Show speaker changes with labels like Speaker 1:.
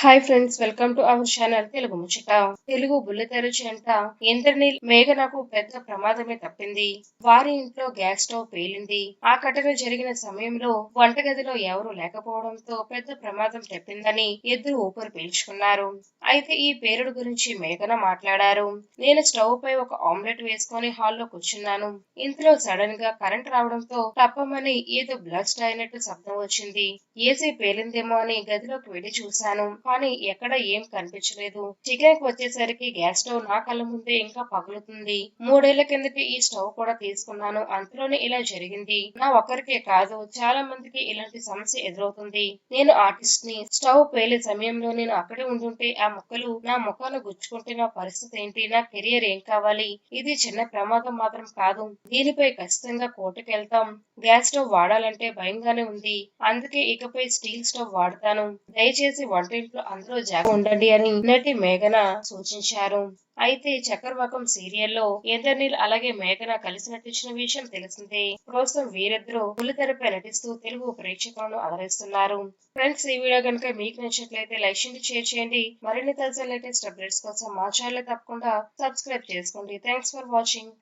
Speaker 1: Hi friends welcome to our channel Telugu Muchata Telugu Bullitera చెంట Indraneel మేఘనకు పెద్ద ప్రమాదమే తప్పింది వారి ఇంట్లో గ్యాస్ స్టవ్ పేలింది ఆ ఘటన జరిగిన సమయంలో వంటగదిలో ఎవరూ లేకపోవడంతో పెద్ద ప్రమాదం తప్పిందని ఇద్దరు ఊపిరి పీల్చుకున్నారు అయితే ఈ పేరుడు గురించి మేఘన మాట్లాడారు. నేను స్టవ్ పై ఒక ఆమ్లెట్ వేసుకొని హాల్లో కూర్చున్నాను. ఇంతలో సడన్గా కరెంట్ రావడంతో తప్పమని ఏదో బ్లస్ట్ అయినట్టు శబ్దం వచ్చింది. ఏసీ పేలిందేమో అని గదిలోకి వెళ్ళి చూశాను. కానీ ఎక్కడ ఏం కనిపించలేదు. చికెన్కి వచ్చేసరికి గ్యాస్ స్టవ్ నా కళ్ళ ముందే ఇంకా పగులుతుంది. మూడేళ్ళ కిందటి ఈ స్టవ్ కూడా తీసుకున్నాను. అంతలోనే ఇలా జరిగింది. నా ఒక్కరికే కాదు చాలా మందికి ఇలాంటి సమస్య ఎదురవుతుంది. నేను ఆర్టిస్ట్ని స్టవ్ పేలే సమయంలో నేను అక్కడే ఉండుంటే ఆ ముక్కలు నా ముఖాలు గుచ్చుకుంటే నా పరిస్థితి ఏంటి? నా కెరియర్ ఏం కావాలి? ఇది చిన్న ప్రమాదం మాత్రం కాదు. దీనిపై ఖచ్చితంగా కోర్టుకు వెళ్తాం. గ్యాస్ స్టవ్ వాడాలంటే భయంగానే ఉంది. అందుకే ఇకపై స్టీల్ స్టవ్ వాడతాను. దయచేసి వంటింట్లో అందరూ జాగ్రత్త ఉండండి అని నటి మేఘన సూచించారు. అయితే చక్రవాకం సీరియల్లో ఇంద్రనీల్ అలాగే మేఘన కలిసి నటించిన విషయం తెలిసిందే. ప్రస్తుతం వీరిద్దరూ పులితెరపై నటిస్తూ తెలుగు ప్రేక్షకులను అలరిస్తున్నారు ఫ్రెండ్స్ ఈ వీడియో కనుక మీకు నచ్చినట్లయితే లైక్ చేయండి షేర్ చేయండి. మరిన్ని తాజా లేటెస్ట్ అప్డేట్స్ కోసం మా ఛానల్ తప్పకుండా సబ్స్క్రైబ్ చేసుకోండి. Thanks for watching.